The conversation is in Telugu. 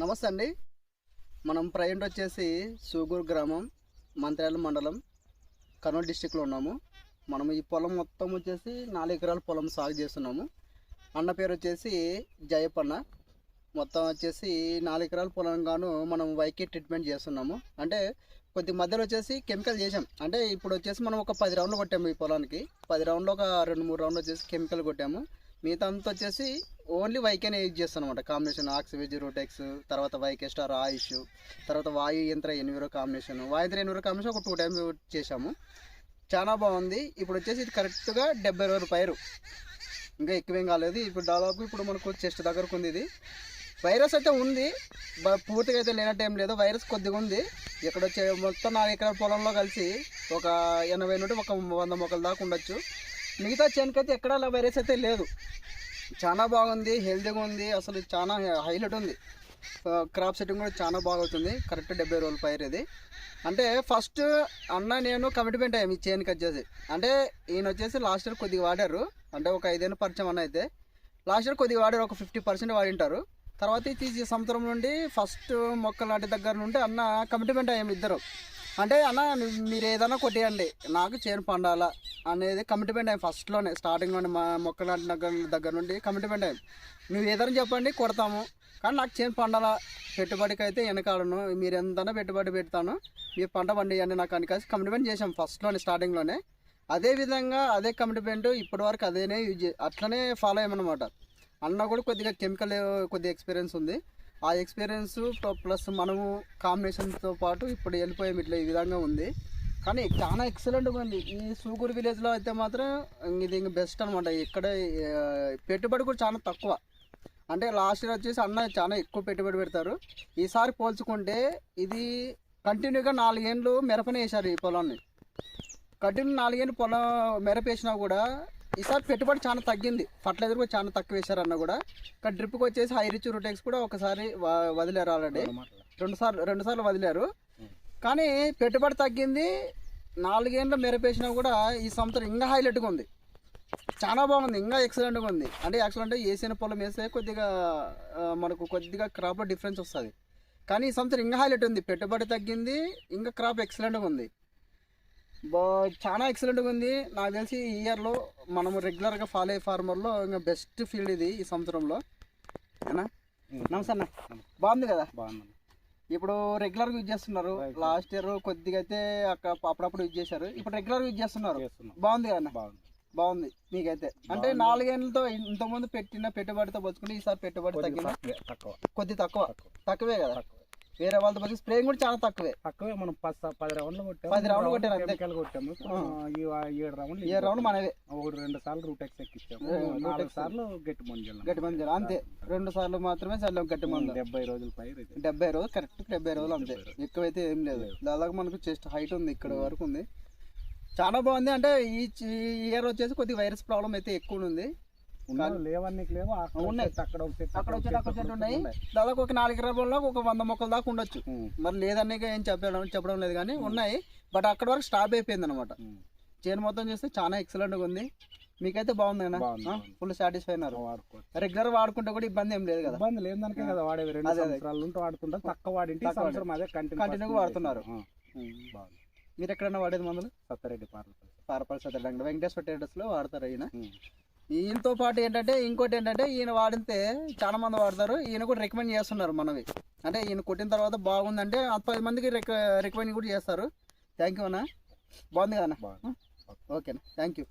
నమస్తే అండి. మనం ప్రజెంట్ వచ్చేసి సూగూరు గ్రామం మంత్రాల మండలం కర్నూలు డిస్టిక్లో ఉన్నాము. మనం ఈ పొలం మొత్తం వచ్చేసి నాలుగు ఎకరాల పొలం సాగు చేస్తున్నాము. అన్న పేరు వచ్చేసి జయపన్న మొత్తం వచ్చేసి నాలుగు ఎకరాల పొలం గాను మనం వైకే ట్రీట్మెంట్ చేస్తున్నాము. అంటే కొద్ది మధ్యలో వచ్చేసి కెమికల్ చేసాం అంటే ఇప్పుడు వచ్చేసి మనం ఒక పది రౌండ్లు కొట్టాము ఈ పొలానికి. పది రౌండ్లు ఒక రెండు మూడు రౌండ్లు వచ్చేసి కెమికల్ కొట్టాము. మిగతా అంతా వచ్చేసి ఓన్లీ వైకేనే యూజ్ చేస్తాను అనమాట కాంబినేషన్ ఆక్సివిజ్ రూటెక్స్ తర్వాత వైకే స్టార్ ఆయుష్ తర్వాత వాయు యంత్ర ఎనిమిరో కాంబినేషన్. వాయుంత్ర ఎనిమిరో కాంబినేషన్ ఒక టూ టైమ్స్ చేసాము చాలా బాగుంది. ఇప్పుడు వచ్చేసి ఇది కరెక్ట్గా డెబ్బై రోజులు పైరు ఇంకా ఎక్కువేం కాలేదు. ఇప్పుడు దాదాపు ఇప్పుడు మనకు చెస్ట్ దగ్గరకు ఉంది ఇది. వైరస్ అయితే ఉంది. పూర్తిగా అయితే లేనట్టు ఏం లేదు. వైరస్ కొద్దిగా ఉంది. ఇక్కడ వచ్చే మొత్తం నాలుగు ఎకరాల పొలంలో కలిసి ఒక ఎనభై నుండి ఒక వంద మొక్కల దాకా ఉండొచ్చు. మిగతా చేనుకైతే ఎక్కడ అలా వైరస్ అయితే లేదు. చాలా బాగుంది హెల్తీగా ఉంది. అసలు చాలా హైలైట్ ఉంది. క్రాప్ సెట్టింగ్ కూడా చాలా బాగుంటుంది కరెక్ట్ డెబ్బై రోజుల పైర్ ఇది. అంటే ఫస్ట్ అన్న నేను కమిట్మెంట్ అయ్యాము ఈ చేనుకి వచ్చేసి అంటే ఈయన వచ్చేసి లాస్ట్ ఇయర్ కొద్దిగా వాడారు. అంటే ఒక ఐదేళ్ళు పరిచయం అన్న అయితే. లాస్ట్ ఇయర్ కొద్దిగా వాడారు ఒక ఫిఫ్టీ పర్సెంట్ వాడింటారు. తర్వాత ఈ సంవత్సరం నుండి ఫస్ట్ మొక్కల నాటి దగ్గర నుండి అన్న కమిట్మెంట్ అయ్యాము ఇద్దరు. అంటే అన్న మీరు ఏదైనా కొట్టేయండి. నాకు చేను పండాలా. అనేది కమిట్మెంట్ అయ్యాం ఫస్ట్లోనే స్టార్టింగ్లోనే మా మొక్కల నాటిన దగ్గర దగ్గర నుండి కమిట్మెంట్ అయ్యాం నువ్వు ఏదైనా చెప్పండి కొడతాము. కానీ నాకు చేను పండాలా? పెట్టుబడికి అయితే వెనకాలను మీరు ఎంతైనా పెట్టుబడి పెడతాను. మీరు పంట పండియండి నాకు అని కలిసి కమిట్మెంట్ చేసాం ఫస్ట్లోనే స్టార్టింగ్లోనే అదే విధంగా అదే కమిట్మెంట్ ఇప్పటివరకు అదేనే యూజ్ చే- అట్లనే ఫాలో అయ్యామన్నమాట. అన్న కూడా కొద్దిగా కెమికల్ కొద్దిగా ఎక్స్పీరియన్స్ ఉంది. ఆ ఎక్స్పీరియన్స్ ప్లస్ మనము కాంబినేషన్తో పాటు ఇప్పుడు వెళ్ళిపోయాం ఇట్లా ఈ విధంగా ఉంది. కానీ చాలా ఎక్సలెంట్గా ఉంది. ఈ సూగూరు విలేజ్లో అయితే మాత్రం ఇది ఇంక బెస్ట్ అనమాట ఇక్కడ పెట్టుబడి కూడా చాలా తక్కువ. అంటే లాస్ట్ ఇయర్ వచ్చేసి అన్న చాలా ఎక్కువ పెట్టుబడి పెడతారు. ఈసారి పోల్చుకుంటే ఇది కంటిన్యూగా నాలుగేళ్ళు మిరపనే వేశారు ఈ పొలాన్ని. కంటిన్యూ నాలుగేళ్ళు పొలం మిరప వేసినా కూడా ఈసారి పెట్టుబడి చాలా తగ్గింది. ఫర్టిలైజర్ కూడా చాలా తక్కువ వేశారు అన్న కూడా. కానీ డ్రిప్కి వచ్చేసి హై రిచ్ రూటెక్స్ కూడా ఒకసారి వదిలేరు ఆల్రెడీ రెండు సార్లు రెండు సార్లు వదిలేరు. కానీ పెట్టుబడి తగ్గింది. నాలుగేళ్ళు మెరపేసినా కూడా ఈ సంవత్సరం ఇంకా హైలైట్గా ఉంది. చాలా బాగుంది ఇంకా ఎక్సలెంట్గా ఉంది. అంటే యాక్చువల్ అంటే వేసిన పొలం వేస్తే కొద్దిగా మనకు కొద్దిగా క్రాప్లో డిఫరెన్స్ వస్తుంది. కానీ ఈ సంవత్సరం ఇంకా హైలైట్ ఉంది. పెట్టుబడి తగ్గింది ఇంకా క్రాప్ ఎక్సలెంట్గా ఉంది. బా చాలా ఎక్సలెంట్గా ఉంది. నాకు తెలిసి ఈ ఇయర్లో మనము రెగ్యులర్గా ఫాలో అయ్యే ఫార్మర్లో ఇంకా బెస్ట్ ఫీల్డ్ ఇది ఈ సంవత్సరంలో. అన్నా నమస్తే అన్న. బాగుంది కదా? బాగుంది. ఇప్పుడు రెగ్యులర్గా యూజ్ చేస్తున్నారు. లాస్ట్ ఇయర్ కొద్దిగా అయితే అక్కడ అప్పుడప్పుడు యూజ్ చేశారు. ఇప్పుడు రెగ్యులర్ యూజ్ చేస్తున్నారు. చేస్తున్నాం బాగుంది కదా? బాగుంది. బాగుంది. మీకైతే. అంటే. నాలుగేళ్ళతో ఇంతకుముందు పెట్టిన పెట్టుబడితో పోల్చుకుంటే ఈసారి పెట్టుబడి తక్కువ కొద్ది తక్కువ. తక్కువ. కదా? వేరే వాళ్ళతో పోల్చి స్ప్రేయింగ్ కూడా చాలా తక్కువే. తక్కువే మనం పది రౌండ్లు కొట్టాము పది రౌండ్లు కొట్టారు అంతే. కొట్టాము. ఏడు రౌండ్లు ఏ రౌండ్ మనవే. ఒకటి రెండు సార్లు రూటెక్స్ ఎక్కించాము. ఏ, నాలుగు. సార్లు గట్టి మంజు గట్టి మంది అంతే. రెండు సార్లు మాత్రమే చల్లం గట్టి మందు డెబ్బై రోజుల ఇది. డెబ్బై రోజులు కరెక్ట్ డెబ్బై రోజులు అంతే. ఎక్కువైతే ఏం లేదు. లేదు. దాదాపు మనకు చెస్ట్ హైట్ ఉంది ఇక్కడ వరకు ఉంది. చాలా బాగుంది. అంటే ఈ ఇయర్ వచ్చేసి కొద్దిగా వైరస్ ప్రాబ్లం అయితే ఎక్కువ ఉంది. ఉన్నాయి, లేవు అక్కడ ఉన్నాయి. అక్కడ చెట్టు ఉన్నాయి. దాదాపు ఒక నాలుగు ఎకరాల ఒక వంద మొక్కల దాకా ఉండొచ్చు. మరి లేదని ఏం చెప్పడం చెప్పడం లేదు కానీ ఉన్నాయి. బట్ అక్కడ వరకు స్టాప్ అయిపోయింది అనమాట. చేను మొత్తం చూస్తే చాలా ఎక్సలెంట్గా ఉంది. మీకైతే బాగుంది. ఫుల్ సాటిస్ఫై అయినారు. వాడుకోవచ్చు. రెగ్యులర్ వాడుకుంటే కూడా ఇబ్బంది ఏం లేదు కదా? ఇబ్బంది లేదు దానికే కదా వాడేవి రెండు. సంవత్సరాలు ఉంటే వాడుతుంటాం తక్కువ వాడింటి సంవత్సరం అదే కంటిన్యూ Continue గా వాడుతున్నారు. మీరు ఎక్కడైనా వాడేది మందులు? సత్తారెడ్డి పార్లు పారపల్లి సత్యరంగ వెంకటేశ్వర ట్రేడర్స్లో వాడతారు ఉమ్. ఈయనతో పాటు ఏంటంటే ఇంకోటి ఏంటంటే ఈయన వాడితే చాలా మంది వాడతారు. ఈయన కూడా రికమెండ్ చేస్తున్నారు మనవి. అంటే ఈయన కొట్టిన తర్వాత బాగుందంటే పది మందికి రిక రికమెండ్ కూడా చేస్తారు. థ్యాంక్ యూ అన్న. బాగుంది కదా ఓకేనా? Thank you